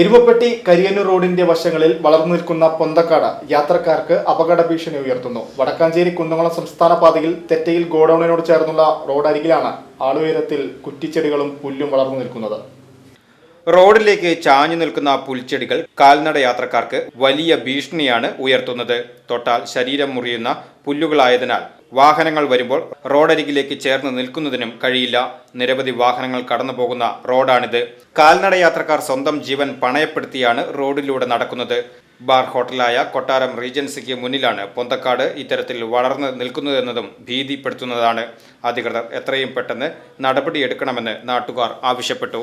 എരുവപ്പെട്ടി കരിയന്നൂർ റോഡിന്റെ വശങ്ങളിൽ വളർന്നു നിൽക്കുന്ന പൊന്തക്കാട് യാത്രക്കാർക്ക് അപകട ഭീഷണി ഉയർത്തുന്നു. വടക്കാഞ്ചേരി കുന്നംകുളം സംസ്ഥാന പാതയിൽ തെറ്റയിൽ ഗോഡൌണിനോട് ചേർന്നുള്ള റോഡരികിലാണ് ആളുയരത്തിൽ കുറ്റിച്ചെടികളും പുല്ലും വളർന്നു നിൽക്കുന്നത്. റോഡിലേക്ക് ചാഞ്ഞു നിൽക്കുന്ന പുൽച്ചെടികൾ കാൽനട യാത്രക്കാർക്ക് വലിയ ഭീഷണിയാണ് ഉയർത്തുന്നത്. തൊട്ടാൽ ശരീരം മുറിയുന്ന പുല്ലുകളായതിനാൽ വാഹനങ്ങൾ വരുമ്പോൾ റോഡരികിലേക്ക് ചേർന്ന് നിൽക്കുന്നതിനും കഴിയില്ല. നിരവധി വാഹനങ്ങൾ കടന്നു പോകുന്ന റോഡാണിത്. കാൽനട യാത്രക്കാർ സ്വന്തം ജീവൻ പണയപ്പെടുത്തിയാണ് റോഡിലൂടെ നടക്കുന്നത്. ബാർ ഹോട്ടലായ കൊട്ടാരം റീജൻസിക്ക് മുന്നിലാണ് പൊന്തക്കാട് ഇത്തരത്തിൽ വളർന്നു നിൽക്കുന്നതെന്നതും ഭീതിപ്പെടുത്തുന്നതാണ്. അധികൃതർ എത്രയും പെട്ടെന്ന് നടപടിയെടുക്കണമെന്ന് നാട്ടുകാർ ആവശ്യപ്പെട്ടു.